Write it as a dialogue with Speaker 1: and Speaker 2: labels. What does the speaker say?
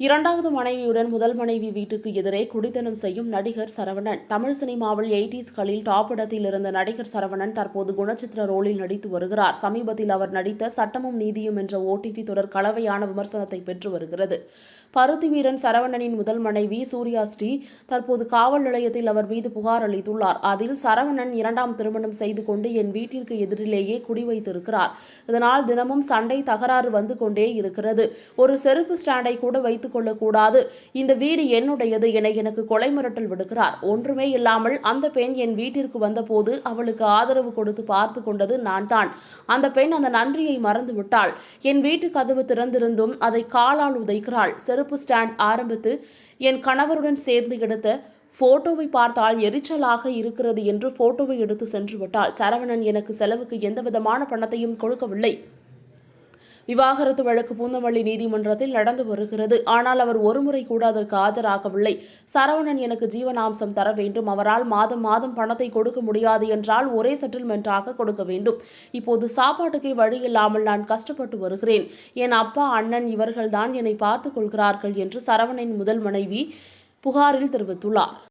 Speaker 1: இரண்டாவது மனைவியுடன் முதல் மனைவி வீட்டுக்கு எதிரே குடித்தனம் செய்யும் நடிகர் சரவணன். தமிழ் சினிமாவில் எயிட்டிஸ்களில் டாப் இடத்தில் இருந்த நடிகர் சரவணன் தற்போது குணச்சித்திர ரோலில் நடித்து வருகிறார். சமீபத்தில் அவர் நடித்த சட்டமும் நீதியும் என்ற ஓடிடி தொடர் கலவையான விமர்சனத்தை பெற்று வருகிறது. பருத்தி வீரன் சரவணனின் முதல் மனைவி சூர்யா ஸ்ரீ தற்போது காவல் நிலையத்தில் அவர் மீது புகார் அளித்துள்ளார். அதில் சரவணன் இரண்டாம் திருமணம் செய்து கொண்டு என் வீட்டிற்கு எதிரிலேயே குடி வைத்திருக்கிறார் இதனால் தினமும் சண்டை தகராறு வந்து கொண்டே இருக்கிறது. ஒரு செருப்பு ஸ்டாண்டை கூட வைத்து கொள்ளக்கூடாது இந்த வீடு என்னுடையது என எனக்கு கொலை மிரட்டல் விடுகிறார் ஒன்றுமே இல்லாமல் அந்த பெண் என் வீட்டிற்கு வந்தபோது அவளுக்கு ஆதரவு கொடுத்து பார்த்து கொண்டது நான் தான் அந்த பெண் அந்த நன்றியை மறந்து விட்டாள் என் வீட்டு கதவு திறந்திருந்தும் அதை காலால் உதைக்கிறாள். செருப்பு ஸ்டாண்ட் ஆரம்பித்து என் கணவருடன் சேர்ந்து எடுத்த போட்டோவை பார்த்தால் எரிச்சலாக இருக்கிறது என்று போட்டோவை எடுத்து சென்று விட்டாள். சரவணன் எனக்கு செலவுக்கு எந்தவிதமான பணத்தையும் கொடுக்கவில்லை. விவாகரத்து வழக்கு பூந்தமல்லி நீதிமன்றத்தில் நடந்து வருகிறது. ஆனால் அவர் ஒருமுறை கூட அதற்கு ஆஜராகவில்லை. சரவணன் எனக்கு ஜீவனாம்சம் தர வேண்டும். அவரால் மாதம் மாதம் பணத்தை கொடுக்க முடியாது என்றால் ஒரே செட்டில்மெண்ட்டாக கொடுக்க வேண்டும். இப்போது சாப்பாட்டுக்கே வழி இல்லாமல் நான் கஷ்டப்பட்டு வருகிறேன். என் அப்பா அண்ணன் இவர்கள்தான் என்னை பார்த்துக் கொள்கிறார்கள் என்று சரவணன் முதல் மனைவி புகாரில் தெரிவித்துள்ளார்.